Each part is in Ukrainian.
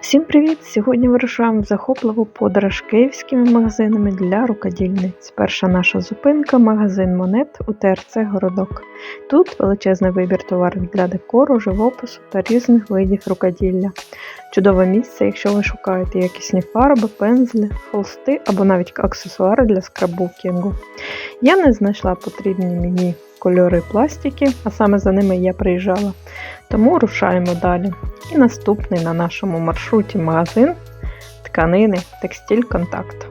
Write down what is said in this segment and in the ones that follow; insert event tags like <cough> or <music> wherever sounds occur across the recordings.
Всім привіт! Сьогодні вирушаємо в захопливу подорож київськими магазинами для рукодільниць. Перша наша зупинка магазин монет у ТРЦ Городок. Тут величезний вибір товарів для декору, живопису та різних видів рукоділля. Чудове місце, якщо ви шукаєте якісні фарби, пензлі, холсти або навіть аксесуари для скраббукінгу. Я не знайшла потрібні мені кольори пластики, а саме за ними я приїжджала. Тому рушаємо далі. І наступний на нашому маршруті магазин тканини Текстиль Контакт.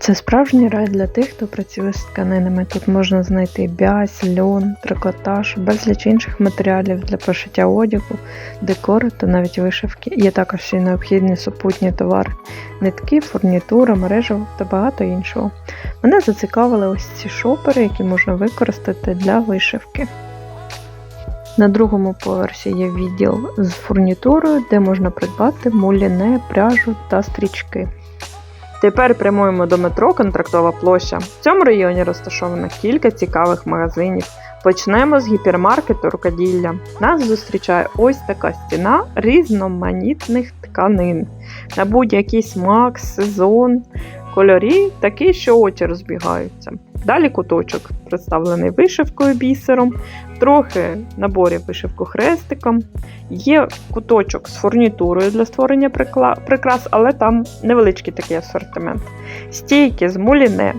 Це справжній рай для тих, хто працює з тканинами. Тут можна знайти бязь, льон, трикотаж, безліч інших матеріалів для пошиття одягу, декору та навіть вишивки. Є також і необхідні супутні товари, нитки, фурнітура, мережево та багато іншого. Мене зацікавили ось ці шопери, які можна використати для вишивки. На другому поверсі є відділ з фурнітурою, де можна придбати муліне, пряжу та стрічки. Тепер прямуємо до метро Контрактова площа. В цьому районі розташовано кілька цікавих магазинів. Почнемо з гіпермаркету рукоділля. Нас зустрічає ось така стіна різноманітних тканин на будь-який смак, сезон, кольорі, такі, що очі розбігаються. Далі куточок представлений вишивкою бісером, трохи наборів вишивку хрестиком. Є куточок з фурнітурою для створення прикрас, але там невеличкий такий асортимент. Стійки з муліне,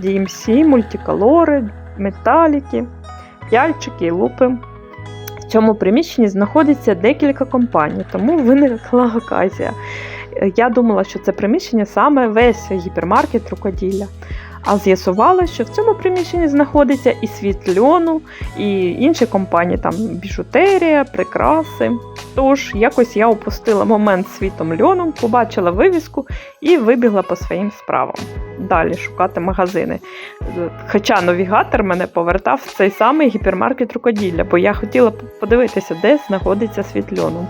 DMC, мультиколори, металіки, п'яльчики і лупи. В цьому приміщенні знаходиться декілька компаній, тому виникла <laughs> оказія. Я думала, що це приміщення саме весь гіпермаркет рукоділля. А з'ясувалося, що в цьому приміщенні знаходиться і світ льону, і інші компанії, там біжутерія, прикраси. Тож, якось я опустила момент світом льону, побачила вивіску і вибігла по своїм справам. Далі шукати магазини. Хоча навігатор мене повертав в цей самий гіпермаркет рукоділля, бо я хотіла подивитися, де знаходиться світ льону.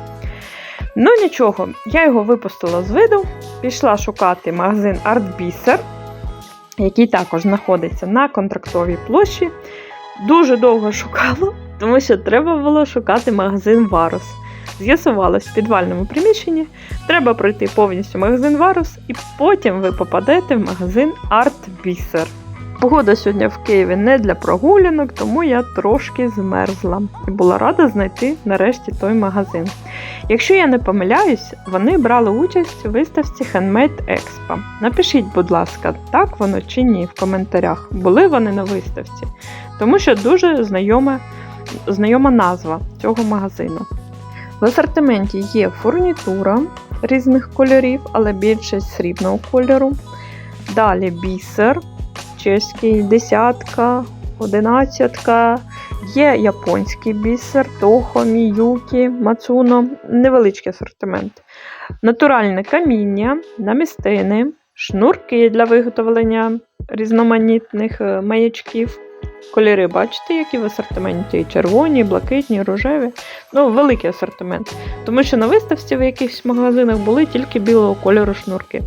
Ну нічого, я його випустила з виду, пішла шукати магазин Артбісер який також знаходиться на контрактовій площі. Дуже довго <laughs> шукала, тому що треба було шукати магазин Варус. З'ясувалось в підвальному приміщенні, треба пройти повністю магазин Варус, і потім ви попадете в магазин Арт Бісер. Погода сьогодні в Києві не для прогулянок, тому я трошки змерзла і була рада знайти нарешті той магазин. Якщо я не помиляюсь, вони брали участь у виставці Handmade Expo. Напишіть, будь ласка, так воно чи ні в коментарях, були вони на виставці, тому що дуже знайома, знайома назва цього магазину. В асортименті є фурнітура різних кольорів, але більше срібного кольору. Далі бісер, чеський десятка, одинадцятка. Є японський бісер, тохо, міюкі, мацуно, невеличкий асортимент. Натуральне каміння, намістини, шнурки для виготовлення різноманітних е, маячків. Кольори, бачите, які в асортименті червоні, блакитні, рожеві. Ну, великий асортимент. Тому що на виставці в якихось магазинах були тільки білого кольору шнурки.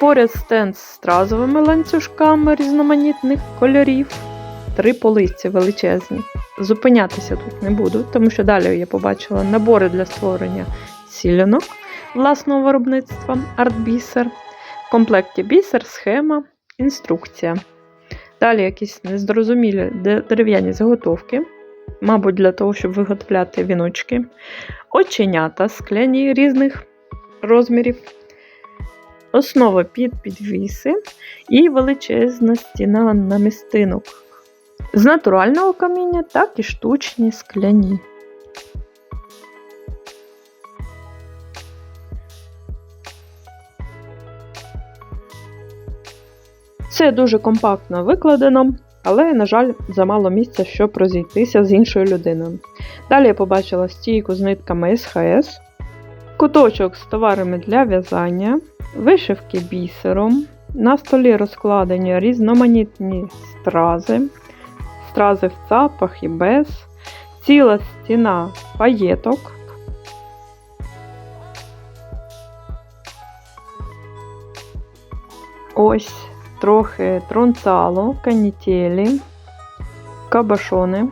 Поряд стенд з стразовими ланцюжками різноманітних кольорів. Три полиці величезні. Зупинятися тут не буду, тому що далі я побачила набори для створення сілянок власного виробництва артбісер. В комплекті бісер, схема, інструкція. Далі якісь незрозумілі дерев'яні заготовки, мабуть, для того, щоб виготовляти віночки, оченята скляні різних розмірів основа під підвіси і величезна стіна намістинок. З натурального каміння, так і штучні скляні. Все дуже компактно викладено, але, на жаль, замало місця, щоб розійтися з іншою людиною. Далі я побачила стійку з нитками СХС, куточок з товарами для в'язання, вишивки бісером. На столі розкладені різноманітні стрази, стрази в цапах і без, ціла стіна паєток. Ось трохи тронцало, канітелі, кабашони.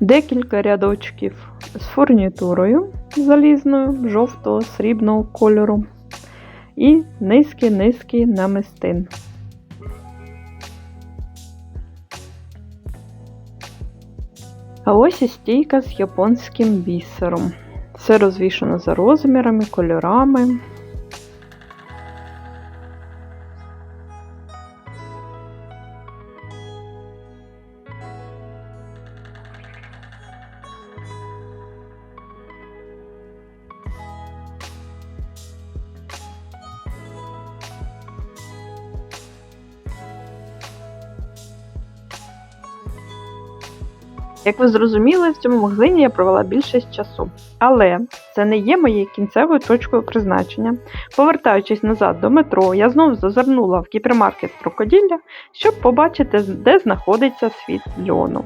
Декілька рядочків з фурнітурою залізною, жовтого, срібного кольору. І низький-низький намистин. А ось і стійка з японським бісером. Все розвішано за розмірами, кольорами. Як ви зрозуміли, в цьому магазині я провела більшість часу. Але це не є моєю кінцевою точкою призначення. Повертаючись назад до метро, я знову зазирнула в гіпермаркет крокоділля, щоб побачити, де знаходиться світ льону.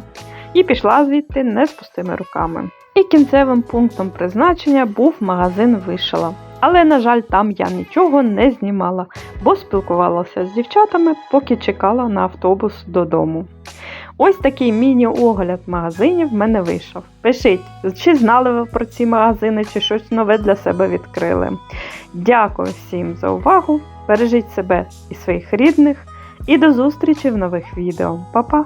І пішла звідти не з пустими руками. І кінцевим пунктом призначення був магазин Вишила. Але, на жаль, там я нічого не знімала, бо спілкувалася з дівчатами, поки чекала на автобус додому. Ось такий міні-огляд магазинів в мене вийшов. Пишіть, чи знали ви про ці магазини, чи щось нове для себе відкрили. Дякую всім за увагу! Бережіть себе і своїх рідних, і до зустрічі в нових відео. Па-па!